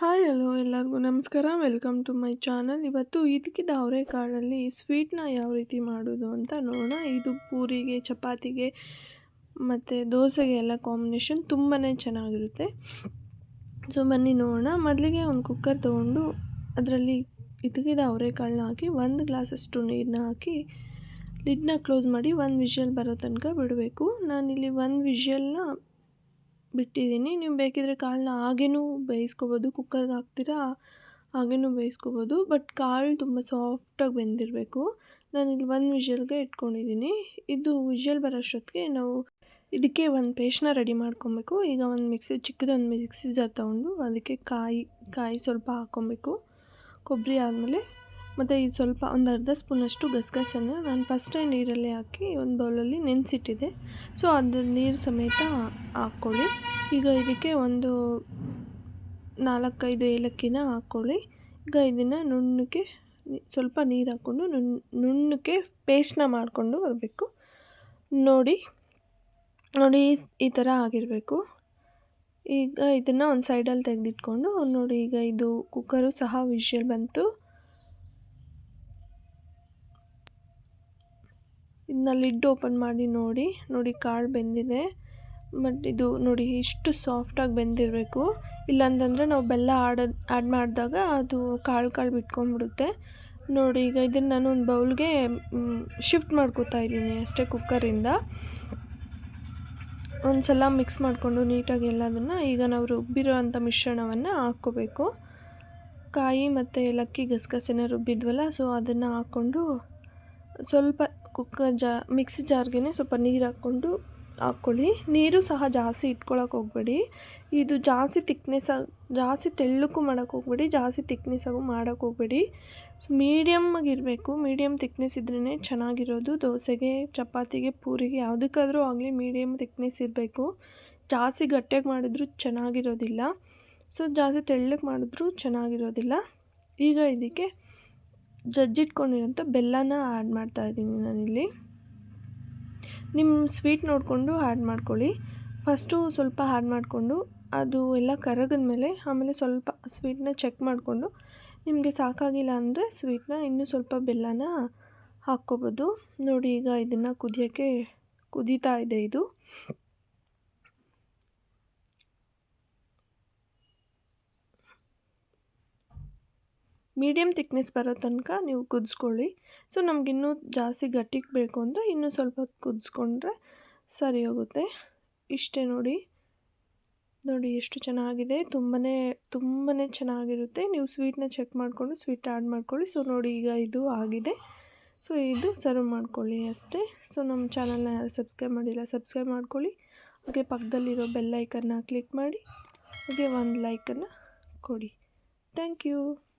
Hi hello ಎಲ್ಲರಿಗೂ ನಮಸ್ಕಾರ, welcome to my channel. ಇವತ್ತು ಇದಕ್ಕಿದ್ದ ಅವರೆಕಾಳಲ್ಲಿ ಸ್ವೀಟ್ನ ಯಾವ ರೀತಿ ಮಾಡೋದು ಅಂತ ನೋಡೋಣ. ಇದು ಪೂರಿಗೆ, ಚಪಾತಿಗೆ ಮತ್ತು ದೋಸೆಗೆ ಎಲ್ಲ ಕಾಂಬಿನೇಷನ್ ತುಂಬಾ ಚೆನ್ನಾಗಿರುತ್ತೆ. ಸೊ ಬನ್ನಿ ನೋಡೋಣ. ಮೊದಲಿಗೆ ಒಂದು ಕುಕ್ಕರ್ ತೊಗೊಂಡು ಅದರಲ್ಲಿ ಇದಕ್ಕಿದ್ದ ಅವರೆಕಾಳನ್ನ ಹಾಕಿ ಒಂದು ಗ್ಲಾಸಷ್ಟು ನೀರನ್ನ ಹಾಕಿ ಲಿಡ್ನ ಕ್ಲೋಸ್ ಮಾಡಿ ಒಂದು ವಿಷಲ್ ಬರೋ ತನಕ ಬಿಡಬೇಕು. ನಾನಿಲ್ಲಿ ಒಂದು ವಿಷಲ್ನ ಬಿಟ್ಟಿದ್ದೀನಿ. ನೀವು ಬೇಕಿದ್ರೆ ಕಾಳನ್ನ ಹಾಗೇನೂ ಬೇಯಿಸ್ಕೊಬೋದು. ಕುಕ್ಕರ್ಗೆ ಹಾಕ್ತೀರಾ ಹಾಗೇನೂ ಬೇಯಿಸ್ಕೊಬೋದು. ಬಟ್ ಕಾಳು ತುಂಬ ಸಾಫ್ಟಾಗಿ ಬೆಂದಿರಬೇಕು. ಇಲ್ಲಿ ಒಂದು ವಿಷಲ್ಗೆ ಇಟ್ಕೊಂಡಿದ್ದೀನಿ. ಇದು ವಿಷಲ್ ಬರೋಷ್ಟೊತ್ತಿಗೆ ನಾವು ಇದಕ್ಕೆ ಒಂದು ಪೇಸ್ಟ್ನ ರೆಡಿ ಮಾಡ್ಕೊಬೇಕು. ಈಗ ಒಂದು ಮಿಕ್ಸಿ ಚಿಕ್ಕದೊಂದು ಮಿಕ್ಸಿ ಜಾರ್ ತೊಗೊಂಡು ಅದಕ್ಕೆ ಕಾಯಿ ಕಾಯಿ ಸ್ವಲ್ಪ ಹಾಕ್ಕೊಬೇಕು. ಕೊಬ್ಬರಿ ಆದಮೇಲೆ ಮತ್ತು ಇದು ಸ್ವಲ್ಪ ಒಂದು ಅರ್ಧ ಸ್ಪೂನಷ್ಟು ಗಸಗಸೆನ ನಾನು ಫಸ್ಟೇ ನೀರಲ್ಲಿ ಹಾಕಿ ಒಂದು ಬೌಲಲ್ಲಿ ನೆನೆಸಿಟ್ಟಿದ್ದೆ ಸೊ ಅದು ನೀರು ಸಮೇತ ಹಾಕ್ಕೊಳ್ಳಿ. ಈಗ ಇದಕ್ಕೆ ಒಂದು ನಾಲ್ಕೈದು ಏಲಕ್ಕಿನ ಹಾಕ್ಕೊಳ್ಳಿ. ಈಗ ಇದನ್ನು ನುಣ್ಣಕ್ಕೆ ಸ್ವಲ್ಪ ನೀರು ಹಾಕ್ಕೊಂಡು ನುಣ್ ನುಣ್ಣಕ್ಕೆ ಪೇಸ್ಟ್ನ ಮಾಡಿಕೊಂಡು ಬರಬೇಕು. ನೋಡಿ ನೋಡಿ ಈ ಥರ ಆಗಿರಬೇಕು. ಈಗ ಇದನ್ನು ಒಂದು ಸೈಡಲ್ಲಿ ತೆಗೆದಿಟ್ಕೊಂಡು, ನೋಡಿ ಈಗ ಇದು ಕುಕ್ಕರು ಸಹ ವಿಷಲ್ ಬಂತು. ಇದನ್ನ ಲಿಡ್ ಓಪನ್ ಮಾಡಿ ನೋಡಿ ನೋಡಿ ಕಾಳು ಬೆಂದಿದೆ. ಬಟ್ ಇದು ನೋಡಿ ಇಷ್ಟು ಸಾಫ್ಟಾಗಿ ಬೆಂದಿರಬೇಕು. ಇಲ್ಲಾಂತಂದರೆ ನಾವು ಬೆಲ್ಲ ಆಡೋದು ಆ್ಯಡ್ ಮಾಡಿದಾಗ ಅದು ಕಾಳು ಕಾಳು ಬಿಟ್ಕೊಂಡ್ಬಿಡುತ್ತೆ. ನೋಡಿ ಈಗ ಇದನ್ನು ನಾನು ಒಂದು ಬೌಲ್ಗೆ ಶಿಫ್ಟ್ ಮಾಡ್ಕೋತಾ ಇದ್ದೀನಿ ಅಷ್ಟೇ ಕುಕ್ಕರಿಂದ ಒಂದು ಸಲ ಮಿಕ್ಸ್ ಮಾಡಿಕೊಂಡು ನೀಟಾಗಿ ಎಲ್ಲದನ್ನು ಈಗ ನಾವು ರುಬ್ಬಿರೋ ಅಂಥ ಮಿಶ್ರಣವನ್ನು ಹಾಕ್ಕೋಬೇಕು. ಕಾಯಿ ಮತ್ತು ಏಲಕ್ಕಿ ಗಸಗಸೆನ ರುಬ್ಬಿದ್ವಲ್ಲ ಸೊ ಅದನ್ನು ಹಾಕ್ಕೊಂಡು ಸ್ವಲ್ಪ ಕುಕ್ಕರ್ ಜಾ, ಮಿಕ್ಸಿ ಜಾರ್ಗೆ ಸ್ವಲ್ಪ ನೀರು ಹಾಕ್ಕೊಂಡು ಹಾಕ್ಕೊಳ್ಳಿ. ನೀರು ಸಹ ಜಾಸ್ತಿ ಇಟ್ಕೊಳಕ್ಕೆ ಹೋಗ್ಬೇಡಿ. ಇದು ಜಾಸ್ತಿ ತಿಕ್ನೆಸ್ ಜಾಸ್ತಿ ತೆಳ್ಳಕ್ಕೂ ಮಾಡೋಕ್ಕೆ ಹೋಗ್ಬೇಡಿ, ಜಾಸ್ತಿ ತಿಕ್ನೆಸ್ಸಾಗೂ ಮಾಡೋಕ್ಕೆ ಹೋಗ್ಬೇಡಿ. ಸೊ ಮೀಡಿಯಮ್ಮಾಗಿರಬೇಕು ಮೀಡಿಯಮ್ ತಿಕ್ನೆಸ್ ಇದ್ರೇ ಚೆನ್ನಾಗಿರೋದು. ದೋಸೆಗೆ, ಚಪಾತಿಗೆ, ಪೂರಿಗೆ, ಯಾವುದಕ್ಕಾದರೂ ಆಗಲಿ ಮೀಡಿಯಮ್ ತಿಕ್ನೆಸ್ ಇರಬೇಕು. ಜಾಸ್ತಿ ಗಟ್ಟಿಯಾಗಿ ಮಾಡಿದ್ರು ಚೆನ್ನಾಗಿರೋದಿಲ್ಲ. ಸೊ ಜಾಸ್ತಿ ತೆಳ್ಳಗೆ ಮಾಡಿದ್ರು ಚೆನ್ನಾಗಿರೋದಿಲ್ಲ. ಈಗ ಇದಕ್ಕೆ ಜಜ್ಜಿಟ್ಕೊಂಡಿರೋಂಥ ಬೆಲ್ಲನ ಆ್ಯಡ್ ಮಾಡ್ತಾಯಿದ್ದೀನಿ ನಾನಿಲ್ಲಿ. ನಿಮ್ಮ ಸ್ವೀಟ್ ನೋಡಿಕೊಂಡು ಆ್ಯಡ್ ಮಾಡ್ಕೊಳ್ಳಿ. ಫಸ್ಟು ಸ್ವಲ್ಪ ಆ್ಯಡ್ ಮಾಡಿಕೊಂಡು ಅದು ಎಲ್ಲ ಕರಗಿದ ಮೇಲೆ ಆಮೇಲೆ ಸ್ವಲ್ಪ ಸ್ವೀಟ್ನ ಚೆಕ್ ಮಾಡಿಕೊಂಡು ನಿಮಗೆ ಸಾಕಾಗಿಲ್ಲ ಅಂದರೆ ಸ್ವೀಟ್ನ ಇನ್ನೂ ಸ್ವಲ್ಪ ಬೆಲ್ಲನ ಹಾಕ್ಕೋಬೋದು. ನೋಡಿ ಈಗ ಇದನ್ನು ಕುದಿಯೋಕ್ಕೆ ಕುದೀತಾ ಇದೆ ಇದು. ಮೀಡಿಯಮ್ ತಿಕ್ನೆಸ್ ಬರೋ ತನಕ ನೀವು ಕುದಿಸ್ಕೊಳ್ಳಿ. ಸೊ, ನಮಗಿನ್ನೂ ಜಾಸ್ತಿ ಗಟ್ಟಿಗೆ ಬೇಕು ಅಂದರೆ ಇನ್ನೂ ಸ್ವಲ್ಪ ಕುದಿಸ್ಕೊಂಡ್ರೆ ಸರಿ ಹೋಗುತ್ತೆ. ಇಷ್ಟೇ ನೋಡಿ. ನೋಡಿ ಎಷ್ಟು ಚೆನ್ನಾಗಿದೆ. ತುಂಬಾ ತುಂಬಾ ಚೆನ್ನಾಗಿರುತ್ತೆ. ನೀವು ಸ್ವೀಟ್ನ ಚೆಕ್ ಮಾಡಿಕೊಂಡು ಸ್ವೀಟ್ ಆ್ಯಡ್ ಮಾಡ್ಕೊಳ್ಳಿ. ಸೊ, ನೋಡಿ ಈಗ ಇದು ಆಗಿದೆ. ಸೊ, ಇದು ಸರ್ವ್ ಮಾಡ್ಕೊಳ್ಳಿ ಅಷ್ಟೇ. ಸೊ, ನಮ್ಮ ಚಾನಲ್ನ ಯಾರು ಸಬ್ಸ್ಕ್ರೈಬ್ ಮಾಡಿಲ್ಲ, ಸಬ್ಸ್ಕ್ರೈಬ್ ಮಾಡ್ಕೊಳ್ಳಿ. ಹಾಗೆ ಪಕ್ಕದಲ್ಲಿರೋ ಬೆಲ್ಲೈಕನ್ನ ಕ್ಲಿಕ್ ಮಾಡಿ. ಹಾಗೆ ಒಂದು ಲೈಕನ್ನು ಕೊಡಿ. Thank you.